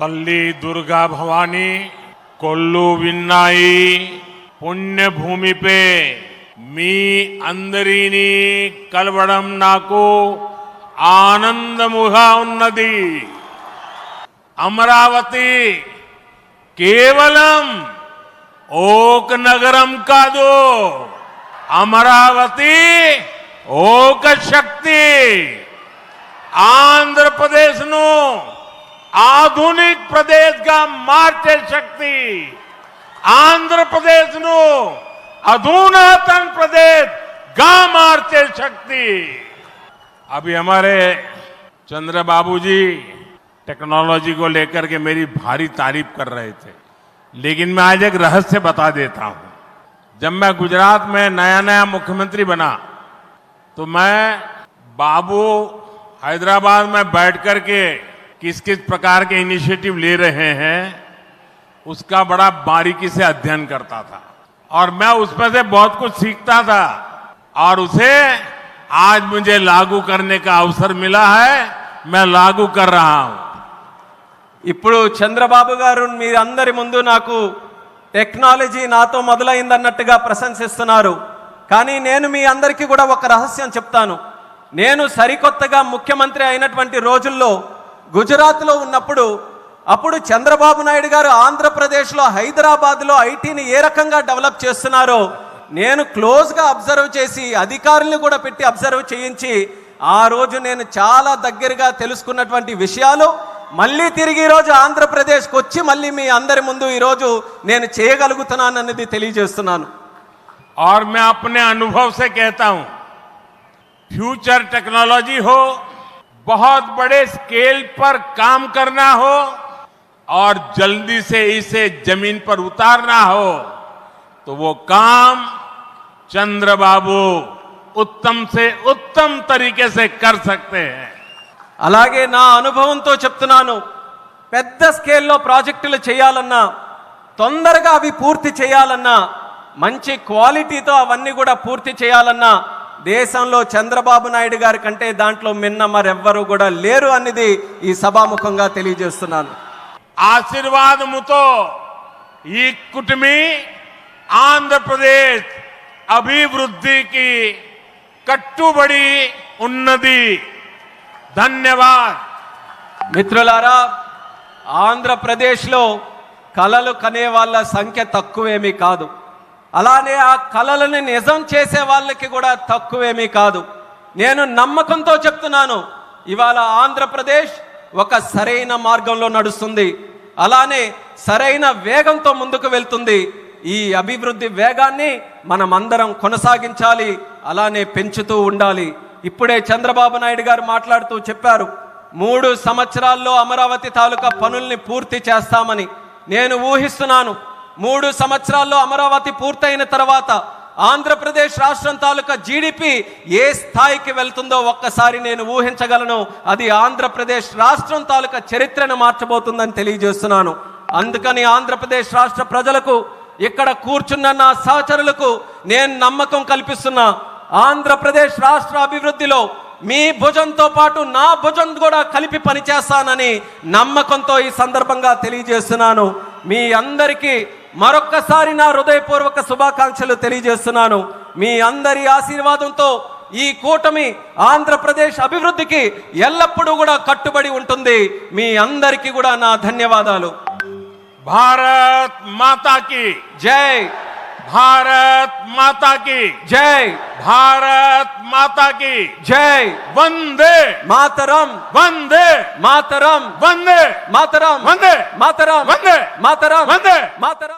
తల్లి దుర్గా భవానీ కొల్లు విన్నాయి పుణ్యభూమిపే మీ అందరినీ కలవడం నాకు ఆనందముగా ఉన్నది. అమరావతి కేవలం ఓక నగరం కాదు అమరావతి ఓక శక్తి. ఆంధ్రప్రదేశ్ను ఆధునిక్ ప్రదేశ్గా మార్చే శక్తి ఆంధ్రప్రదేశ్ను अधूनातन प्रदेश गा मारते शक्ति अभी हमारे चंद्र बाबू जी टेक्नोलॉजी को लेकर के मेरी भारी तारीफ कर रहे थे लेकिन मैं आज एक रहस्य बता देता हूं जब मैं गुजरात में नया नया मुख्यमंत्री बना तो मैं बाबू हैदराबाद में बैठ कर के किस किस प्रकार के इनिशिएटिव ले रहे हैं उसका बड़ा बारीकी से अध्ययन करता था और मैं उसमें से बहुत कुछ सीखता था और उसे आज मुझे लागू करने का अवसर मिला है मैं लागू कर रहा हूं ఇప్పుడు చంద్రబాబు గారు మీరందరి ముందు నాకు టెక్నాలజీ నాతో మొదలైందన్నట్టుగా ప్రశంసిస్తున్నారు కానీ నేను మీ అందరికీ కూడా ఒక రహస్యం చెప్తాను నేను సరికొత్తగా ముఖ్యమంత్రి అయినటువంటి రోజుల్లో గుజరాత్లో ఉన్నప్పుడు అప్పుడు చంద్రబాబు నాయుడు గారు ఆంధ్రప్రదేశ్లో హైదరాబాద్లో ఐటీని ఏ రకంగా డెవలప్ చేస్తున్నారో నేను క్లోజ్గా అబ్జర్వ్ చేసి అధికారుల్ని కూడా పెట్టి అబ్జర్వ్ చేయించి ఆ రోజు నేను చాలా దగ్గరగా తెలుసుకున్నటువంటి విషయాలు మళ్ళీ తిరిగి ఈరోజు ఆంధ్రప్రదేశ్కి వచ్చి మళ్ళీ మీ అందరి ముందు ఈరోజు నేను చేయగలుగుతున్నానన్నది తెలియజేస్తున్నాను और मैं अपने अनुभव से कहता हूं फ्यूचर टेक्नोलॉजी हो बहुत बड़े स्केल पर काम करना हो और जल्दी से इसे जमीन पर उतारना हो तो वो काम चंद्रबाबू उत्तम से उत्तम तरीके से कर सकते हैं అలాగే నా అనుభవంతో చెప్తున్నాను పెద్ద స్కేల్లో ప్రాజెక్టులు చేయాలన్నా తొందరగా అవి పూర్తి చేయాలన్నా మంచి క్వాలిటీతో అవన్నీ కూడా పూర్తి చేయాలన్నా దేశంలో చంద్రబాబు నాయుడు గారి కంటే దాంట్లో మిన్న మరెవ్వరూ కూడా లేరు అనేది ఈ సభాముఖంగా తెలియజేస్తున్నాను. ఆశీర్వాదముతో ఈ కుటుంబి ఆంధ్రప్రదేశ్ అభివృద్ధికి కట్టుబడి ఉన్నది. ధన్యవాద్. మిత్రులారా ఆంధ్రప్రదేశ్లో కళలు కనే వాళ్ళ సంఖ్య తక్కువేమీ కాదు. అలానే ఆ కళలను నిజం చేసే వాళ్ళకి కూడా తక్కువేమీ కాదు. నేను నమ్మకంతో చెప్తున్నాను ఇవాళ ఆంధ్రప్రదేశ్ ఒక సరైన మార్గంలో నడుస్తుంది. అలానే సరైన వేగంతో ముందుకు వెళ్తుంది. ఈ అభివృద్ధి వేగాన్ని మనం అందరం కొనసాగించాలి అలానే పెంచుతూ ఉండాలి. ఇప్పుడే చంద్రబాబు నాయుడు గారు మాట్లాడుతూ చెప్పారు మూడు సంవత్సరాల్లో అమరావతి తాలూకా పనుల్ని పూర్తి చేస్తామని. నేను ఊహిస్తున్నాను మూడు సంవత్సరాల్లో అమరావతి పూర్తయిన తర్వాత ఆంధ్రప్రదేశ్ రాష్ట్రం తాలూకా జీడిపి ఏ స్థాయికి వెళ్తుందో ఒక్కసారి నేను ఊహించగలను. అది ఆంధ్రప్రదేశ్ రాష్ట్రం తాలూకా చరిత్రను మార్చబోతుందని తెలియజేస్తున్నాను. అందుకని ఆంధ్రప్రదేశ్ రాష్ట్ర ప్రజలకు ఇక్కడ కూర్చున్న నా సహచరులకు నేను నమ్మకం కల్పిస్తున్నా. ఆంధ్రప్రదేశ్ రాష్ట్ర అభివృద్ధిలో మీ భుజంతో పాటు నా భుజం కూడా కలిపి పనిచేస్తానని నమ్మకంతో ఈ సందర్భంగా తెలియజేస్తున్నాను. మీ అందరికీ మరొక్కసారి నా హృదయపూర్వక శుభాకాంక్షలు తెలియజేస్తున్నాను. మీ అందరి ఆశీర్వాదంతో ఈ కూటమి ఆంధ్రప్రదేశ్ అభివృద్ధికి ఎల్లప్పుడూ కూడా కట్టుబడి ఉంటుంది. మీ అందరికీ కూడా నా ధన్యవాదాలు. భారత్ మాతాకి. జై. భారత్ మాతాకి. జై. భారత్ माता की जय वंदे मातरम वंदे मातरम वंदे मातरम वंदे मातरम वंदे मातरम वंदे मातरम